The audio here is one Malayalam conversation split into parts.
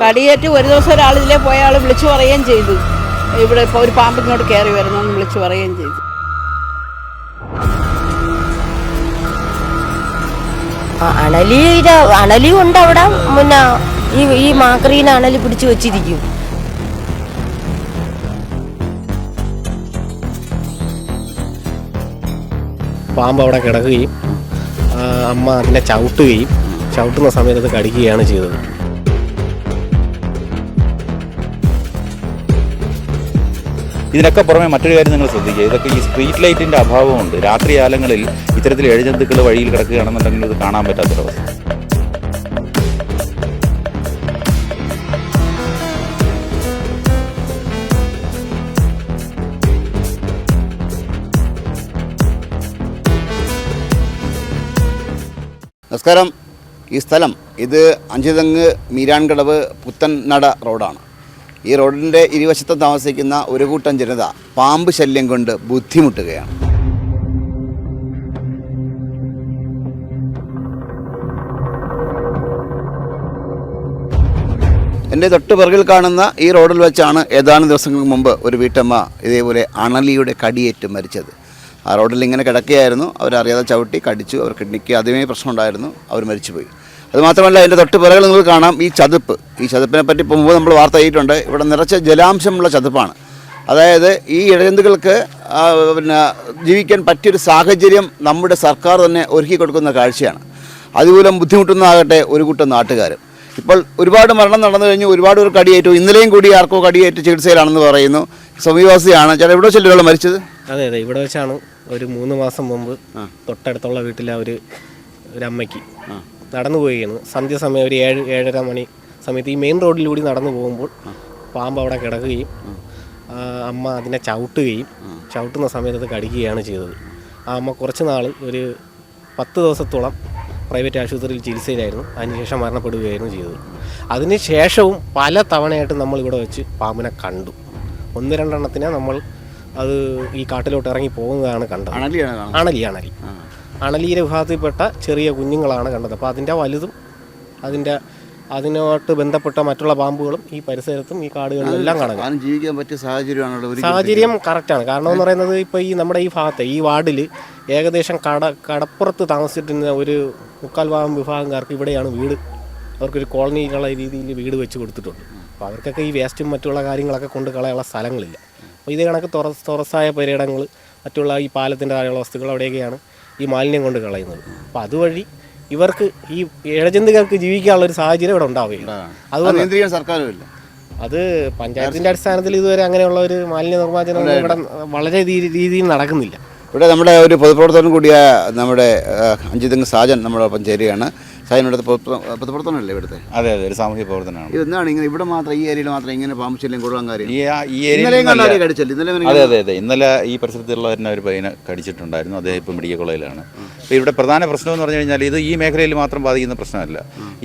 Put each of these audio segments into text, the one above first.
കടിയേറ്റ് ഒരു ദിവസം ഒരാൾ ഇതിലെ പോയ ആൾ വിളിച്ചു പറയുകയും ചെയ്തു. ഇവിടെ ഇപ്പോൾ ഒരു പാമ്പ് ഇങ്ങോട്ട് കയറി വരുന്നു വിളിച്ചു പറയുകയും ചെയ്തു. ആ, അണലിയുടെ അണലി ഉണ്ട് അവിടെ പിന്നെ ഈ ഈ മാക്രീന അണലി പിടിച്ചു വെച്ചിരിക്കും. പാമ്പ് അവിടെ കിടക്കുകയും അമ്മ അതിനെ ചവിട്ടുകയും ചവിട്ടുന്ന സമയത്ത് അത് കടിക്കുകയാണ് ചെയ്തത്. ഇതിനൊക്കെ പുറമെ മറ്റൊരു കാര്യം നിങ്ങൾ ശ്രദ്ധിക്കുക. ഇതൊക്കെ ഈ സ്ട്രീറ്റ് ലൈറ്റിന്റെ അഭാവമുണ്ട്. രാത്രി കാലങ്ങളിൽ ഇത്തരത്തിൽ എഴുജന്തുക്കൾ വഴിയിൽ കിടക്കുകയാണെന്നുണ്ടെങ്കിൽ ഇത് കാണാൻ പറ്റാത്തൊരവസ്ഥ. നമസ്കാരം. ഈ സ്ഥലം ഇത് അഞ്ചുതെങ്ങ് മീരാൻകടവ് പുത്തൻനട റോഡാണ്. ഈ റോഡിന്റെ ഇരുവശത്ത് താമസിക്കുന്ന ഒരു കൂട്ടം ജനത പാമ്പ് ശല്യം കൊണ്ട് ബുദ്ധിമുട്ടുകയാണ്. എന്റെ തൊട്ട് പിറകിൽ കാണുന്ന ഈ റോഡിൽ വെച്ചാണ് ഏതാനും ദിവസങ്ങൾക്ക് മുമ്പ് ഒരു വീട്ടമ്മ ഇതേപോലെ അണലിയുടെ കടിയേറ്റ് മരിച്ചത്. ആ റോഡിൽ ഇങ്ങനെ കിടക്കുകയായിരുന്നു. അവരറിയാതെ ചവിട്ടി കടിച്ചു. അവർ കിഡ്നിക്ക് ആദ്യമേ പ്രശ്നമുണ്ടായിരുന്നു. അവർ മരിച്ചുപോയി. അതുമാത്രമല്ല അതിന്റെ തൊട്ട് പിറകിൽ നിങ്ങൾക്ക് കാണാം ഈ ചതുപ്പ്. ഈ ചതുപ്പിനെ പറ്റി ഇപ്പോൾ മുമ്പ് നമ്മൾ വാർത്ത ചെയ്തിട്ടുണ്ട് ഇവിടെ നിറച്ച ജലാംശമുള്ള ചതുപ്പാണ്. അതായത് ഈ ഇഴജന്തുക്കൾക്ക് പിന്നെ ജീവിക്കാൻ പറ്റിയൊരു സാഹചര്യം നമ്മുടെ സർക്കാർ തന്നെ ഒരുക്കി കൊടുക്കുന്ന കാഴ്ചയാണ്. അതുമൂലം ബുദ്ധിമുട്ടുന്നതാകട്ടെ ഒരു കൂട്ടം നാട്ടുകാർ ഇപ്പോൾ ഒരുപാട് മരണം നടന്നു കഴിഞ്ഞു ഒരുപാട് പേർക്ക് കടിയേറ്റു ഇന്നലെയും കൂടി ആർക്കോ കടിയേറ്റ് ചികിത്സയിലാണെന്ന് പറയുന്നു. സമീപവാസിയാണ്. ചേട്ടാ എവിടെ വെച്ചല്ലേ ഒരാൾ മരിച്ചത്? അതെ അതെ. ഇവിടെ വെച്ചാണ് ഒരു മൂന്ന് മാസം മുമ്പ് തൊട്ടടുത്തുള്ള വീട്ടിലെ ഒരു ഒരു അമ്മയ്ക്ക് നടന്നു പോവുകയാണ്. സന്ധ്യ സമയം ഒരു ഏഴ് ഏഴര മണി സമയത്ത് ഈ മെയിൻ റോഡിലൂടെ നടന്നു പോകുമ്പോൾ പാമ്പ് അവിടെ കിടക്കുകയും അമ്മ അതിനെ ചവിട്ടുകയും ചവിട്ടുന്ന സമയത്ത് അത് കടിക്കുകയാണ് ചെയ്തത്. ആ അമ്മ കുറച്ച് നാൾ ഒരു പത്ത് ദിവസത്തോളം പ്രൈവറ്റ് ആശുപത്രിയിൽ ചികിത്സയിലായിരുന്നു. അതിനുശേഷം മരണപ്പെടുകയായിരുന്നു ചെയ്തത്. അതിന് ശേഷവും പല തവണയായിട്ട് നമ്മൾ ഇവിടെ വെച്ച് പാമ്പിനെ കണ്ടു. ഒന്ന് രണ്ടെണ്ണത്തിനെ നമ്മൾ അത് ഈ കാട്ടിലോട്ട് ഇറങ്ങി പോകുന്നതാണ് കണ്ടത്. കാണുന്നത്? അണലി അണലി. അണലിയുടെ വിഭാഗത്തിൽപ്പെട്ട ചെറിയ കുഞ്ഞുങ്ങളാണ് കണ്ടത്. അപ്പോൾ അതിന്റെ വലുതും അതിന്റെ അതിനോട്ട് ബന്ധപ്പെട്ട മറ്റുള്ള പാമ്പുകളും ഈ പരിസരത്തും ഈ കാടുകളിലും എല്ലാം കാണാം. ജീവിക്കാൻ പറ്റിയ സാഹചര്യമാണല്ലോ ഒരു സാഹചര്യം കറക്റ്റാണ് കാരണം എന്ന് പറയുന്നത് ഇപ്പോൾ ഈ നമ്മുടെ ഈ ഭാഗത്തെ ഈ വാർഡിൽ ഏകദേശം കട കടപ്പുറത്ത് താമസിച്ചിരുന്ന ഒരു മുക്കാൽ ഭാഗം വിഭാഗക്കാർക്ക് ഇവിടെയാണ് വീട്. അവർക്കൊരു കോളനിയിലുള്ള രീതിയിൽ വീട് വെച്ച് കൊടുത്തിട്ടുണ്ട്. അപ്പോൾ അവർക്കൊക്കെ ഈ വേസ്റ്റും മറ്റുള്ള കാര്യങ്ങളൊക്കെ കൊണ്ട് കളയാനുള്ള സ്ഥലങ്ങളില്ല. അപ്പോൾ ഇതേ കണക്ക് തുറസ് തുറസായ പരിയിടങ്ങൾ മറ്റുള്ള ഈ പാലത്തിന്റെ താഴെയുള്ള വസ്തുക്കൾ അവിടെയൊക്കെയാണ് ഈ മാലിന്യം കൊണ്ട് കളയുന്നത്. അപ്പോൾ അതുവഴി ഇവർക്ക് ഈ ഇഴജന്തുക്കൾക്ക് ജീവിക്കാനുള്ള ഒരു സാഹചര്യം ഇവിടെ ഉണ്ടാവില്ല അത് നിയന്ത്രിക്കാൻ സർക്കാരുമല്ല. അത് പഞ്ചായത്തിന്റെ അടിസ്ഥാനത്തിൽ ഇതുവരെ അങ്ങനെയുള്ള ഒരു മാലിന്യ നിർമ്മാർജനം ഇവിടെ വളരെ രീതി- രീതിയിൽ നടക്കുന്നില്ല. ഇവിടെ നമ്മുടെ ഒരു പൊതുപ്രവർത്തകൻ കൂടിയ നമ്മുടെ അഞ്ചിതങ് സാജൻ നമ്മളോടൊപ്പം ചേരുകയാണ്. സാജൻ ഇവിടുത്തെ പൊതുപ്രവർത്തനമല്ലേ ഇവിടുത്തെ? അതെ അതെ ഒരു സാമൂഹ്യ പ്രവർത്തനമാണ്. ഇത് എന്താണ് ഇങ്ങനെ ഇവിടെ മാത്രം ഈ ഏരിയയിൽ മാത്രം ഇങ്ങനെ പാമ്പശല്യം കൊടുക്കാൻ കാര്യം ഈ അതെ അതെ അതെ. ഇന്നലെ ഈ പരിസരത്തുള്ള തന്നെ ഒരു പയ്യനെ കടിച്ചിട്ടുണ്ടായിരുന്നു. അദ്ദേഹം ഇപ്പം മെഡിക്കൽ കോളേജിലാണ്. അപ്പോൾ ഇവിടെ പ്രധാന പ്രശ്നം എന്ന് പറഞ്ഞു കഴിഞ്ഞാൽ ഇത് ഈ മേഖലയിൽ മാത്രം ബാധിക്കുന്ന പ്രശ്നമല്ല.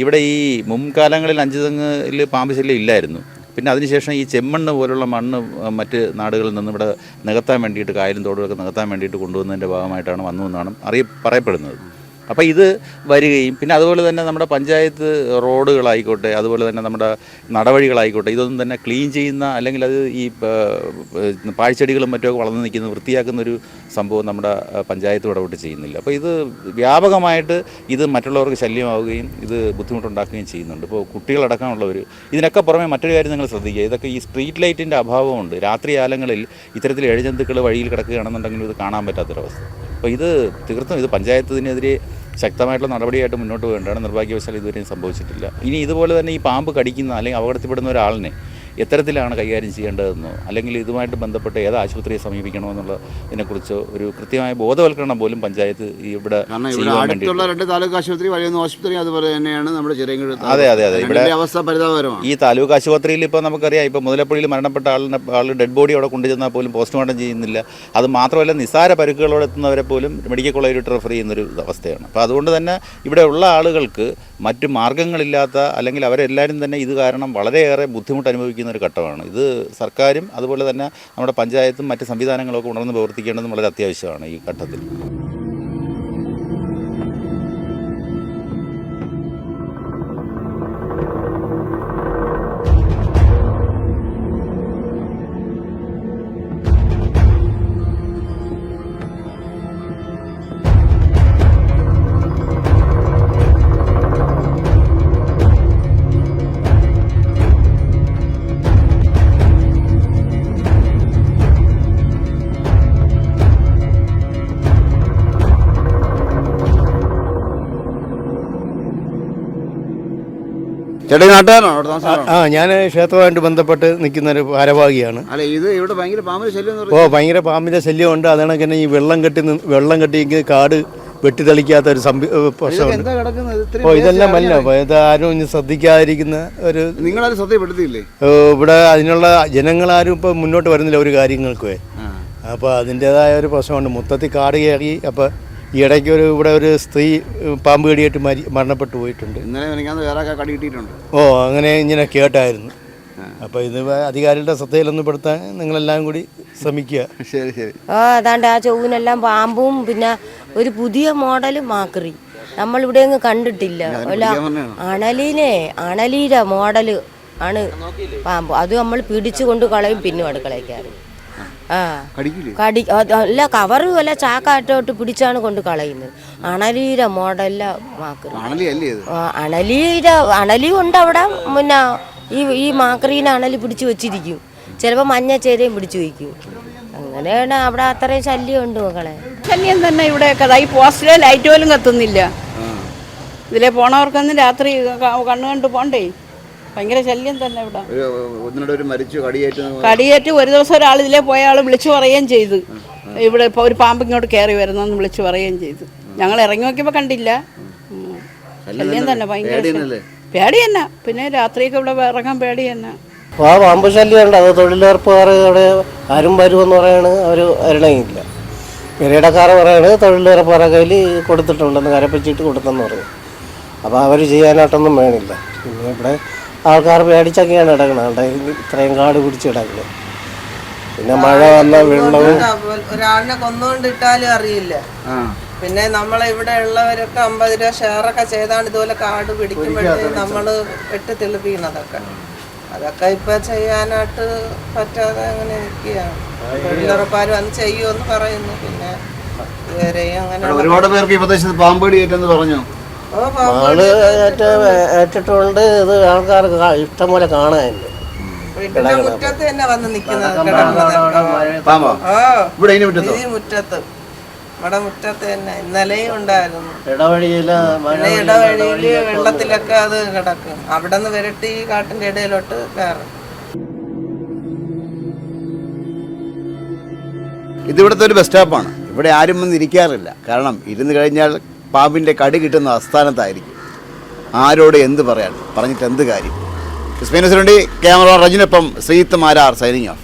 ഇവിടെ ഈ മുൻകാലങ്ങളിൽ അഞ്ചുതെങ്ങിൽ പാമ്പ് ശല്യം ഇല്ലായിരുന്നു. പിന്നെ അതിനുശേഷം ഈ ചെമ്മണ്ണ് പോലുള്ള മണ്ണ് മറ്റ് നാടുകളിൽ നിന്ന് ഇവിടെ നികത്താൻ വേണ്ടിയിട്ട് കായലും തോടുകളൊക്കെ നികത്താൻ വേണ്ടിയിട്ട് കൊണ്ടുവന്നതിന്റെ ഭാഗമായിട്ടാണ് വന്നു എന്നാണ് അറിയ പറയപ്പെടുന്നത്. അപ്പോൾ ഇത് വരികയും പിന്നെ അതുപോലെ തന്നെ നമ്മുടെ പഞ്ചായത്ത് റോഡുകളായിക്കോട്ടെ അതുപോലെ തന്നെ നമ്മുടെ നടവഴികളായിക്കോട്ടെ ഇതൊന്നും തന്നെ ക്ലീൻ ചെയ്യുന്ന അല്ലെങ്കിൽ അത് ഈ പാഴ്ചെടികളും മറ്റുമൊക്കെ വളർന്നു നിൽക്കുന്ന വൃത്തിയാക്കുന്ന ഒരു സംഭവം നമ്മുടെ പഞ്ചായത്ത് ഇടപെട്ട് ചെയ്യുന്നില്ല. അപ്പോൾ ഇത് വ്യാപകമായിട്ട് ഇത് മറ്റുള്ളവർക്ക് ശല്യമാവുകയും ഇത് ബുദ്ധിമുട്ടുണ്ടാക്കുകയും ചെയ്യുന്നുണ്ട്. ഇപ്പോൾ കുട്ടികളടക്കമുള്ളവർ ഇതിനൊക്കെ പുറമെ മറ്റൊരു കാര്യം നിങ്ങൾ ശ്രദ്ധിക്കുക. ഇതൊക്കെ ഈ സ്ട്രീറ്റ് ലൈറ്റിന്റെ അഭാവമുണ്ട്. രാത്രി കാലങ്ങളിൽ ഇത്തരത്തിൽ എഴുജന്തുക്കൾ വഴിയിൽ കിടക്കുകയാണെന്നുണ്ടെങ്കിൽ ഇത് കാണാൻ പറ്റാത്തൊരവസ്ഥ. അപ്പോൾ ഇത് തീർത്തും ഇത് പഞ്ചായത്തിനെതിരെ ശക്തമായിട്ടുള്ള നടപടിയായിട്ട് മുന്നോട്ട് പോകേണ്ടതാണ്. നിർഭാഗ്യവശാൽ ഇതുവരെയും സംഭവിച്ചിട്ടില്ല. ഇനി ഇതുപോലെ തന്നെ ഈ പാമ്പ് കടിക്കുന്ന അല്ലെങ്കിൽ അപകടത്തിൽപ്പെടുന്ന ഒരാളിനെ എത്തരത്തിലാണ് കൈകാര്യം ചെയ്യേണ്ടതെന്നോ അല്ലെങ്കിൽ ഇതുമായിട്ട് ബന്ധപ്പെട്ട് ഏത് ആശുപത്രിയെ സമീപിക്കണമെന്നുള്ള ഇതിനെക്കുറിച്ച് ഒരു കൃത്യമായ ബോധവൽക്കരണം പോലും പഞ്ചായത്ത് ഇവിടെ കാരണം ഇവിടെ ചെയ്യുവാൻ അടുത്തുള്ള വേണ്ടിയിട്ട് രണ്ട് താലൂക്ക് ആശുപത്രി വഴിയൊന്ന് ആശുപത്രി അതുപോലെ തന്നെയാണ് നമ്മുടെ ചെറിയ അതെ, അതെ, അതെ. ഇവിടെ- അവസ്ഥ പരിതാപകരമാണ്. ഈ താലൂക്ക് ആശുപത്രിയിൽ ഇപ്പോൾ നമുക്കറിയാം ഇപ്പോൾ മുതലപ്പുഴയിൽ മരണപ്പെട്ട ആളിനെ ആൾ ഡെഡ് ബോഡി അവിടെ കൊണ്ടുചെന്നാൽ പോലും പോസ്റ്റ്മോർട്ടം ചെയ്യുന്നില്ല. അത് മാത്രമല്ല നിസ്സാര പരുക്കുകളോടെ എത്തുന്നവരെ പോലും മെഡിക്കൽ കോളേജിലോട്ട് റെഫർ ചെയ്യുന്നൊരു അവസ്ഥയാണ്. അപ്പോൾ അതുകൊണ്ട് തന്നെ ഇവിടെ ഉള്ള ആളുകൾക്ക് മറ്റു മാർഗങ്ങളില്ലാത്ത അല്ലെങ്കിൽ അവരെല്ലാവരും തന്നെ ഇത് കാരണം വളരെയേറെ ബുദ്ധിമുട്ട് അനുഭവിക്കുന്ന ഒരു ഘട്ടമാണ്. ഇത് സർക്കാരും അതുപോലെ തന്നെ നമ്മുടെ പഞ്ചായത്തും മറ്റ് സംവിധാനങ്ങളൊക്കെ ഉണർന്ന് പ്രവർത്തിക്കേണ്ടതും വളരെ അത്യാവശ്യമാണ് ഈ ഘട്ടത്തിൽ. ചേട്ടാ ഈ നാട്ടുകാരനാണോ? അവിടെ ആ ഞാൻ ക്ഷേത്രമായിട്ട് ബന്ധപ്പെട്ട് നിൽക്കുന്ന ഒരു ഭാരവാഹിയാണ്. അല്ല ഇത് ഇവിടെ ഭയങ്കര പാമ്പിന് ശല്യം എന്ന് ഓ പറയുന്നത്? ഭയങ്കര പാമ്പിന്റെ ശല്യമുണ്ട്. അതാണ് തന്നെ ഈ വെള്ളം കെട്ടി വെള്ളം കെട്ടി ഇങ്ങനെ കാട് വെട്ടിത്തെളിക്കാത്ത ഒരു ഏ, ഇതൊക്കെ പ്രശ്നമുണ്ട്. എന്താ കിടക്കുന്നത്? ഇത്രയും ഓ ഇതെല്ലാം ഇത് ആരും ഇനി ശ്രദ്ധിക്കാതിരിക്കുന്ന ഒരു നിങ്ങളാരും ശ്രദ്ധപ്പെടുത്തിയില്ലേ ഏ, ഇവിടെ അതിനുള്ള ജനങ്ങളാരും ഇപ്പൊ മുന്നോട്ട് വരുന്നില്ല ഒരു കാര്യങ്ങൾക്കുമേ അപ്പോൾ അതിന്റേതായ ഒരു പ്രശ്നമുണ്ട്. മൊത്തത്തിൽ കാട് കയറി അപ്പോൾ ഈ ഇടയ്ക്ക് ഒരു ഇവിടെ ഒരു സ്ത്രീ പാമ്പ് കടിയായിട്ട് മരി മരണപ്പെട്ടു പോയിട്ടുണ്ട്. ഇന്നലെ വേറെ കടി കിട്ടിയിട്ടുണ്ട്. ഓ അങ്ങനെ ഇങ്ങനെ കേട്ടായിരുന്നു. അപ്പോൾ ഇത് അധികാരികളുടെ ശ്രദ്ധയിലൊന്നും പെടുത്താൻ നിങ്ങളെല്ലാം കൂടി ശ്രമിക്കുക. ശരി ശരി. ആ അതാണ്ട് ആ ചൊവ്വിനെല്ലാം പാമ്പും പിന്നെ ഒരു പുതിയ മോഡൽ മാക്രി നമ്മൾ ഇവിടെ അങ്ങ് കണ്ടിട്ടില്ല. അല്ല. അണലിനെ അണലിയുടെ മോഡൽ ആണ് പാമ്പ്. അത് നമ്മൾ പിടിച്ചു കൊണ്ട് കളയും പിന്നെ അടുക്കളയ്ക്കാറ് കടി അല്ല കവറ് അല്ല ചാക്കാറ്റോട്ട് പിടിച്ചാണ് കൊണ്ട് കളയുന്നത്. അണലീര മോഡല മാക്രി ആണല്ലേ അല്ലേ ഇത്? ആ, അണലീര അണലി ഉണ്ട് അവിടെ പിന്നെ ഈ ഈ മാക്രീനെ അണലി പിടിച്ചു വെച്ചിരിക്കും. ചിലപ്പോൾ മഞ്ഞച്ചേരയും പിടിച്ചു വയ്ക്കും അങ്ങനെയാണ് അവിടെ അത്രയും ശല്യം ഉണ്ട് മക്കളെ. ശല്യം തന്നെ ഇവിടെയൊക്കെ ദാ ഈ പോസ്റ്റിലെ ലൈറ്റ് പോലും കത്തുന്നില്ല. ഇതിലെ പോണവർക്കൊന്നും രാത്രി കണ്ണു കണ്ണ് കണ്ട് പോണ്ടേ? ഭയങ്കര ശല്യം തന്നെ ഇവിടെ. ഒരു ഒന്നിനോട് ഒരു മരിച്ചു കടിയേറ്റ് കടിയേറ്റ് ഒരു ദിവസം ഒരാൾ ഇതിലേ പോയ ആൾ വിളിച്ചു പറയുകയും ചെയ്തു. ഇവിടെ ഇപ്പോൾ ഒരു പാമ്പ് ഇങ്ങോട്ട് കയറി വരുന്നെന്ന് വിളിച്ചു പറയുകയും ചെയ്തു. ഞങ്ങൾ ഇറങ്ങി നോക്കിയപ്പോൾ കണ്ടില്ല. ശല്യം തന്നെ. ഭയങ്കര. പേടി തന്നെ. പിന്നെ രാത്രിയൊക്കെ ഇവിടെ ഇറങ്ങാൻ പേടി തന്നെ. ആ പാമ്പ് ശല്യമുണ്ട്. അത് തൊഴിലുറപ്പുകാർ അവിടെ ആരും വരുമെന്ന് പറയാണ്. അവർ വരണമില്ല പെരയിടക്കാർ പറയാണ് തൊഴിലുറപ്പുകാരെ കയ്യിൽ കൊടുത്തിട്ടുണ്ടെന്ന് കരപ്പിച്ചിട്ട് കൊടുത്തെന്ന് പറഞ്ഞു. അപ്പോൾ അവർ ചെയ്യാനായിട്ടൊന്നും വേണില്ല. പിന്നെ ഇവിടെ ആൾക്കാർ പേടിച്ചൊക്കെയാണ് കിടക്കുന്നത് അവിടെ ഇത്രയും കാട് പിടിച്ച് കിടക്കുന്നത് പിന്നെ മഴ വന്ന വെള്ളവും ഒരാളിനെ കൊന്നുകൊണ്ടിട്ടാലും അറിയില്ല. പിന്നെ നമ്മളെ ഇവിടെ ഉള്ളവരൊക്കെ അമ്പത് രൂപ ഷെയറൊക്കെ ചെയ്താണ് ഇതുപോലെ കാട് പിടിക്കുമ്പോഴേ നമ്മൾ വെട്ടി തെളിപ്പിക്കുന്നതൊക്കെ. അതൊക്കെ ഇപ്പൊ ചെയ്യാനായിട്ട് പറ്റാതെ അങ്ങനെ നിൽക്കുകയാണ് തൊഴിലുറപ്പാരും അന്ന് ചെയ്യുമെന്ന് പറയുന്നു. പിന്നെ ഇതുവരെയും അങ്ങനെ ഒരുപാട് പേർക്ക് ഈ പ്രദേശത്ത് പാമ്പേടി ഏറ്റെന്ന് പറഞ്ഞു. ആൾ ഏറ്റ ഏറ്റിട്ടുണ്ട്. ഇത് ആൾക്കാർക്ക് കാ- ഇഷ്ടം പോലെ കാണാനുണ്ട് മുറ്റത്ത് തന്നെ വന്ന് നിൽക്കുന്നത് ഇവിടെ മുറ്റത്ത്? തന്നെ. ഇന്നലെയും ഉണ്ടായിരുന്നു. ഇടവഴിയില വെള്ളത്തിലൊക്കെ അത് കിടക്കും. അവിടെ നിന്ന് വിരട്ടി ഈ കാട്ടിന്റെ ഇടയിലോട്ട് കയറും. ഇതിവിടുത്തെ ഒരു ബസ് സ്റ്റോപ്പാണ്. ഇവിടെ ആരും വന്ന് ഇരിക്കാറില്ല. കാരണം ഇരുന്ന് കഴിഞ്ഞാൽ പാമ്പിന്റെ കടി കിട്ടുന്ന അസ്ഥാനത്തായിരിക്കും ആരോട് എന്ത് പറയാൻ? പറഞ്ഞിട്ട് എന്ത് കാര്യം? ക്രിസ്മീനസിനുവേണ്ടി ക്യാമറ റജിനൊപ്പം ശ്രീത്ത് മാരാർ സൈനിങ് ഓഫ്